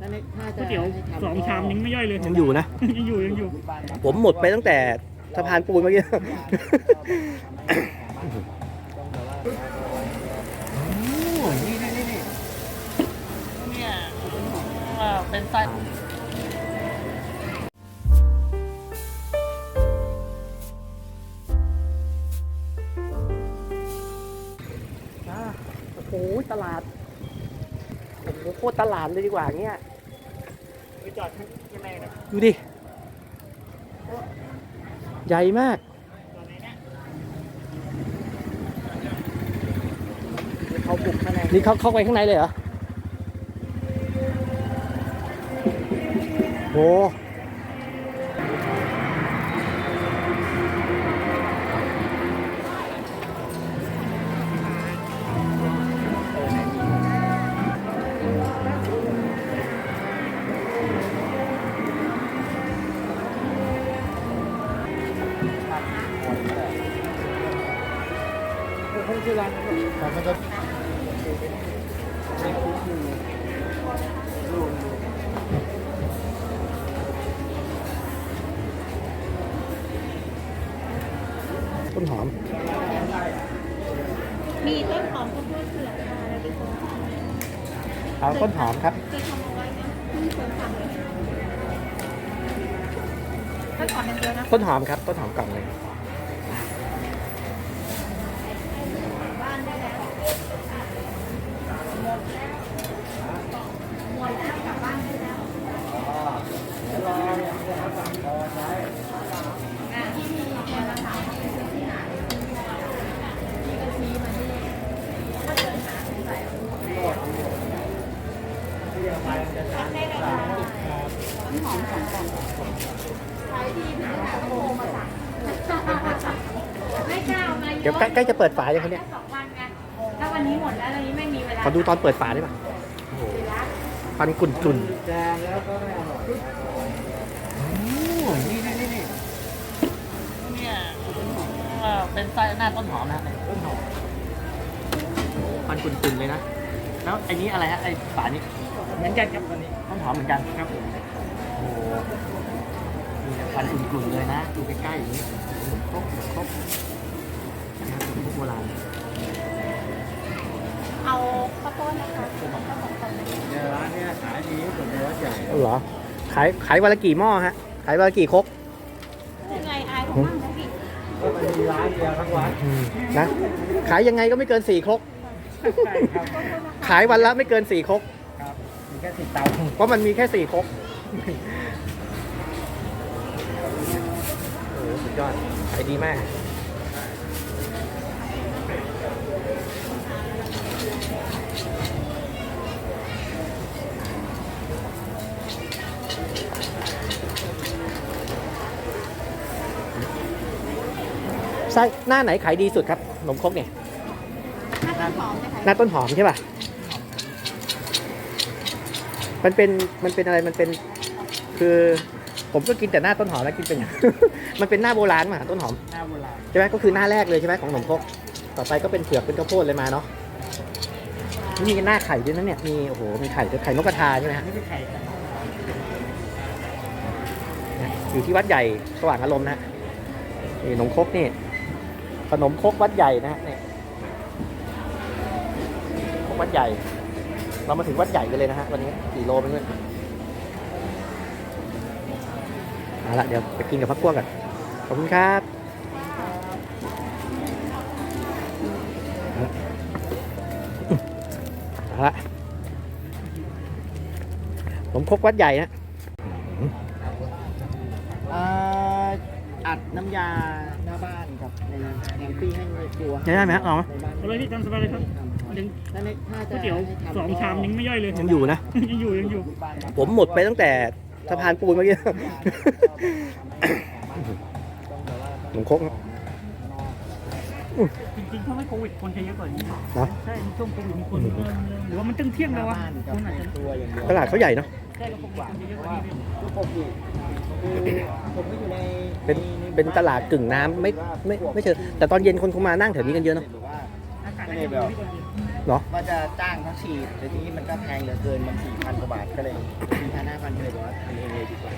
ก๋วยเตี๋ยวสองชามยังไม่ย่อยเลยยังอยู่นะ ยังอยู่ยังอยู่ ผมหมดไปตั้งแต่สะพานปูนเมื่อกี้นี่นี่นี่นี่เนี่ยอ่าเป็นไส้อ่าโอ้โหตลาด โอ้โหโคตรตลาดเลยดีกว่าเงี้ยไปจอดข้างในนะดูดิ ใหญ่มากตอนนี้เนี่ยเขาบุกข้างในนี่เขาเข้าไปข้างในเลยเหรอโหต้นหอม มีต้นหอมข้าวโพดเผือกค่ะแล้วดิฉันเอาต้นหอมครับจะทำเอาไว้นะที่สวนผักเลยต้นหอมอย่างเดียวนะต้นหอมครับ ต้นหอมกล่องเลย บ้านได้แล้วหมดแล้วกลับบ้านได้แล้วอะที่มีคนละถามว่าไปซื้อที่ไหนมีกะทิมาที่ก็เดินหาใส่ทำได้เลยค่ะต้นหอมสองกล่องขายดีพี่จะโทรมาสั่งไม่กล้า เอามาเยเดี๋ยวอะใกล้ใกล้จะเปิดฝายังคะเนี่ยแค่สองวันไงถ้าวันนี้หมดแล้วตอนนี้ไม่มีเวลาขอดูตอนเปิดฝาได้ป่ะโอ้โหควันกลุ่นกลุ่นแดงแล้วก็ไม่อร่อยนี่นี่นี่นี่เนี่ยอ่าเป็นไส้หน้าต้นหอมนะต้นหอมควันกลุ่นกลุ่นเลยนะ แล้วไอ้นี้อะไรฮะไอ้ฝานี้เหมือนกันครับวันนี้ต้นหอมเหมือนกันครับผม โอ้โหนี่นะควันกลุ่นกลุ่นเลยนะดูใกล้ๆอย่างนี้ขนมครกขนมครกนะครับขนมครกโบราณเอาข้าวต้นนะคะข้าวต้นสองคนเลยเนี่ยร้านเนี้ยขายดีที่สุดในวัดใหญ่เอาเหรอ ขายขายวันละกี่หม้อฮะ ขายวันละกี่ครกยังไงอายของมั่งนะพี่ก็มันมีร้านเดียวทั้งวัดนะ ขายยังไงก็ไม่เกินสี่ครก ใช่ครับขายวันละไม่เกินสี่ครก ครับมีแค่สิบเตา เพราะมันมีแค่สี่ครก โอ้โหสุดยอดขายดีมากไส้หน้าไหนขายดีสุดครับขนมครกเนี่ยถ้าต้นหอมจะขายหน้าต้นหอมใช่ป่ะ มันเป็น มันเป็นอะไร มันเป็น คือผมก็กินแต่หน้าต้นหอมแล้วกินเป็นอย่าง มันเป็นหน้าโบราณมาต้นหอมหน้าโบราณใช่ไหมก็คือหน้าแรกเลยใช่ไหมของขนมครกต่อไปก็เป็นเผือกเป็นข้าวโพดเลยมาเนาะนี่มีหน้าไข่ด้วยนะเนี่ยมีโอ้โหมีไข่ด้วยไข่นกกระทาใช่ไหมฮะนี่คือไข่ครับนะอยู่ที่วัดใหญ่สว่างอารมณ์นะฮะนี่ขนมครกนี่ขนมครกวัดใหญ่นะฮะเนี่ยครกวัดใหญ่ เรามาถึงวัดใหญ่กันเลยนะฮะวันนี้กี่โลเป็นเพื่อน เอาละเดี๋ยวไปกินกับพักพวกกันขอบคุณครับเอาละขนมครกวัดใหญ่นะอ่าอัดน้ำยาหน้าบ้านกับในแฮมปี้ให้ในครัวได้ไหมฮะลองไหมในบ้านเอาเลยพี่ตามสบายเลยครับยังถ้าในถ้าจะก๋วยเตี๋ยวสองชามยังไม่ย่อยเลยยังอยู่นะยังอยู่ยังอยู่บ้านครับผมหมดไปตั้งแต่ สะพานปูนเมื่อกี้ต้องแบบว่าขนมครกจริงๆถ้าไม่โควิดคนจะเยอะกว่านี้เนาะใช่ในช่วงโควิดมีคนเริ่มเริ่มหรือว่ามันตึงเที่ยงแล้ววะบ้านกับคนอาจในจะตัวอย่างเดียวตลาดเขาใหญ่เนาะ ใช่แล้วคนจะเยอะเพกราะว่าว่านี้ทุกคนอยู่คือผมก็อยู่ในเป็นใเป็นตลาดกึ่งน้ำไม่ไม่ไม่เชิงแต่ตอนเย็นคนคงมานั่งแถวนี้กันเยอะเนาะหรือว่าอากาศอาจจะดีกว่านี้ เนาะ ว่าจะจ้างเขาฉีดแต่ทีนี้มันก็แพงเหลือเกินมันสี่พันกว่าบาทก็เลยสี่พันห้าพันเลยบอกว่าทำเองเลยดีกว่า